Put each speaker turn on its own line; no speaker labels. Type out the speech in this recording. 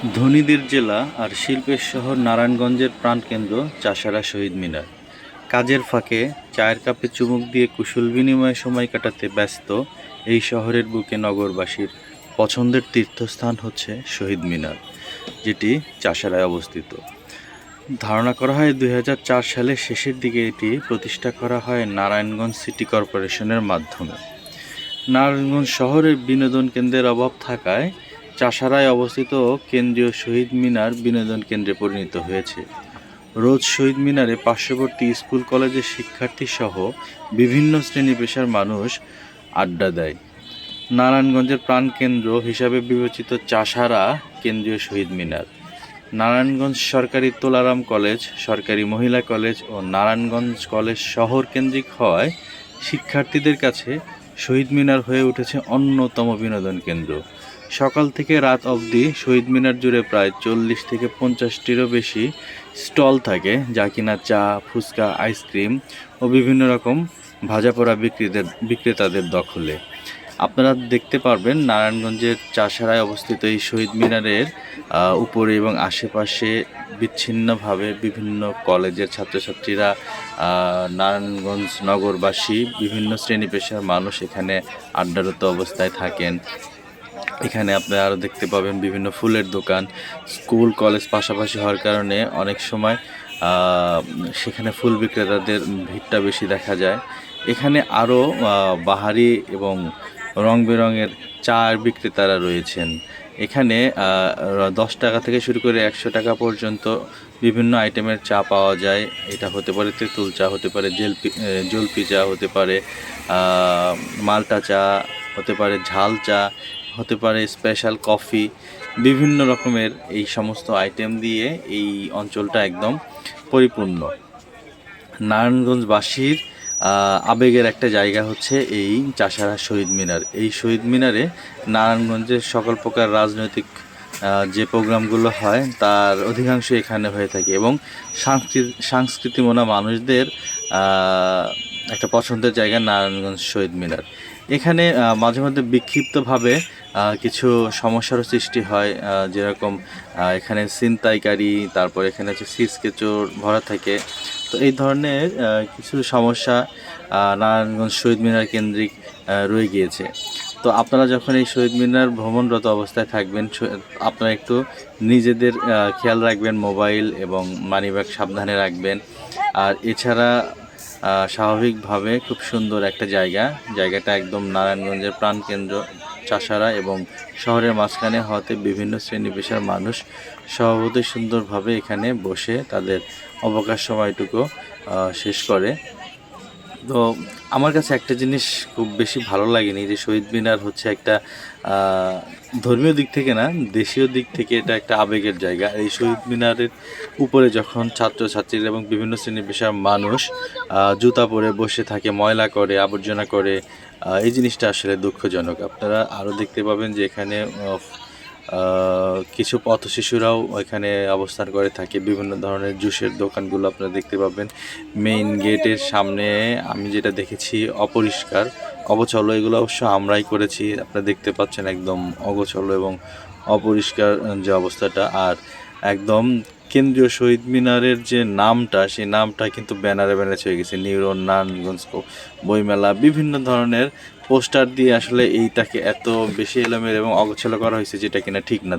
ধনীদের জেলা আর শিল্পের শহর নারায়ণগঞ্জের প্রাণকেন্দ্র চাষারা শহীদ মিনার। কাজের ফাঁকে চায়ের কাপে চুমুক দিয়ে কুশল বিনিময়ে সময় কাটাতে ব্যস্ত এই শহরের বুকে নগরবাসীর পছন্দের তীর্থস্থান হচ্ছে শহীদ মিনার, যেটি চাষারায় অবস্থিত। ধারণা করা হয় দু হাজার চার সালের শেষের দিকে এটি প্রতিষ্ঠা করা হয় নারায়ণগঞ্জ সিটি কর্পোরেশনের মাধ্যমে। নারায়ণগঞ্জ শহরের বিনোদন কেন্দ্রের অভাব থাকায় চাষারায় অবস্থিত কেন্দ্রীয় শহীদ মিনার বিনোদন কেন্দ্রে পরিণত হয়েছে। রোজ শহীদ মিনারে পার্শ্ববর্তী স্কুল, কলেজের শিক্ষার্থী সহ বিভিন্ন শ্রেণি পেশার মানুষ আড্ডা দেয়। নারায়ণগঞ্জের প্রাণকেন্দ্র হিসাবে বিবেচিত চাষারা কেন্দ্রীয় শহীদ মিনার। নারায়ণগঞ্জ সরকারি তোলারাম কলেজ, সরকারি মহিলা কলেজ ও নারায়ণগঞ্জ কলেজ শহর কেন্দ্রিক হওয়ায় শিক্ষার্থীদের কাছে শহীদ মিনার হয়ে উঠেছে অন্যতম বিনোদন কেন্দ্র। সকাল থেকে রাত অবধি শহীদ মিনার জুড়ে প্রায় চল্লিশ থেকে পঞ্চাশটিরও বেশি স্টল থাকে, যা কিনা চা, ফুচকা, আইসক্রিম ও বিভিন্ন রকম ভাজা পোড়া বিক্রেতাদের বিক্রেতাদের দখলে। আপনারা দেখতে পারবেন নারায়ণগঞ্জের চাষারায় অবস্থিত এই শহীদ মিনারের উপরে এবং আশেপাশে বিচ্ছিন্নভাবে বিভিন্ন কলেজের ছাত্রছাত্রীরা নারায়ণগঞ্জ নগরবাসী, বিভিন্ন শ্রেণি পেশার মানুষ এখানে আড্ডারত অবস্থায় থাকেন। এখানে আপনারা আরও দেখতে পাবেন বিভিন্ন ফুলের দোকান। স্কুল, কলেজ পাশাপাশি হওয়ার কারণে অনেক সময় সেখানে ফুল বিক্রেতাদের ভিড়টা বেশি দেখা যায়। এখানে আরও বাহারি এবং রং বেরঙের চার বিক্রেতারা রয়েছেন। এখানে দশ টাকা থেকে শুরু করে একশো টাকা পর্যন্ত বিভিন্ন আইটেমের চা পাওয়া যায়। এটা হতে পারে তেঁতুল চা, হতে পারে জেলপি জলপি চা হতে পারে মালটা চা, হতে পারে ঝাল চা। হতে পারে স্পেশাল কফি বিভিন্ন রকমের এই সমস্ত আইটেম দিয়ে এই অঞ্চলটা একদম পরিপূর্ণ। নারায়ণগঞ্জবাসীর আবেগের একটা জায়গা হচ্ছে এই চাষারা শহীদ মিনার। এই শহীদ মিনারে নারায়ণগঞ্জের সকল প্রকার রাজনৈতিক যে প্রোগ্রামগুলো হয়, তার অধিকাংশ এখানে হয়ে থাকে এবং সাংস্কৃতিক সংস্কৃতিমনা মানুষদের একটা পছন্দের জায়গা নারায়ণগঞ্জ শহীদ মিনার। এখানে মাঝে মধ্যে বিক্ষিপ্তভাবে কিছু সমস্যারও সৃষ্টি হয় যেরকম এখানে ছিনতাইকারী তারপর এখানে হচ্ছে সিসকেচোর ভরা থাকে। তো এই ধরনের কিছু সমস্যা নারায়ণগঞ্জ শহীদ মিনার কেন্দ্রিক রয়ে গিয়েছে। তো আপনারা যখন এই শহীদ মিনার ভ্রমণরত অবস্থায় থাকবেন আপনারা একটু নিজেদের খেয়াল রাখবেন, মোবাইল এবং মানিব্যাগ সাবধানে রাখবেন। আর এছাড়া স্বাভাবিকভাবে খুব সুন্দর একটা জায়গা। জায়গাটা একদম নারায়ণগঞ্জের প্রাণকেন্দ্র, চাষারা এবং শহরের মাঝখানে হওয়াতে বিভিন্ন শ্রেণি পেশার মানুষ স্বভাবতই সুন্দরভাবে এখানে বসে তাদের অবকাশ সময়টুকু শেষ করে। তো আমার কাছে একটা জিনিস খুব বেশি ভালো লাগেনি যে শহীদ মিনার হচ্ছে একটা ধর্মীয় দিক থেকে না, দেশীয় দিক থেকে এটা একটা আবেগের জায়গা। এই শহীদ মিনারের উপরে যখন ছাত্রছাত্রীরা এবং বিভিন্ন শ্রেণি পেশার মানুষ জুতা পরে বসে থাকে, ময়লা করে, আবর্জনা করে এই জিনিসটা আসলে দুঃখজনক। আপনারা আরও দেখতে পাবেন যে এখানে কিছু পথ শিশুরাও এখানে অবস্থান করে থাকে। বিভিন্ন ধরনের জুসের দোকানগুলো আপনারা দেখতে পাবেন। মেইন গেটের সামনে আমি যেটা দেখেছি, অপরিষ্কার অবচল এগুলো অবশ্য আমরাই করেছি। আপনারা দেখতে পাচ্ছেন একদম অগোছল এবং অপরিষ্কার যে অবস্থাটা। আর একদম কেন্দ্রীয় শহীদ মিনারের যে নামটা, সেই নামটা কিন্তু ব্যানারে ব্যানারে হয়ে গেছে। নিউরন, নারায়ণগঞ্জ, বইমেলা, বিভিন্ন ধরনের পোস্টার দিয়ে আসলে এইটাকে এত বেশি এলোমেলো এবং অগোছালো করা হয়েছে যেটা কিনা ঠিক না।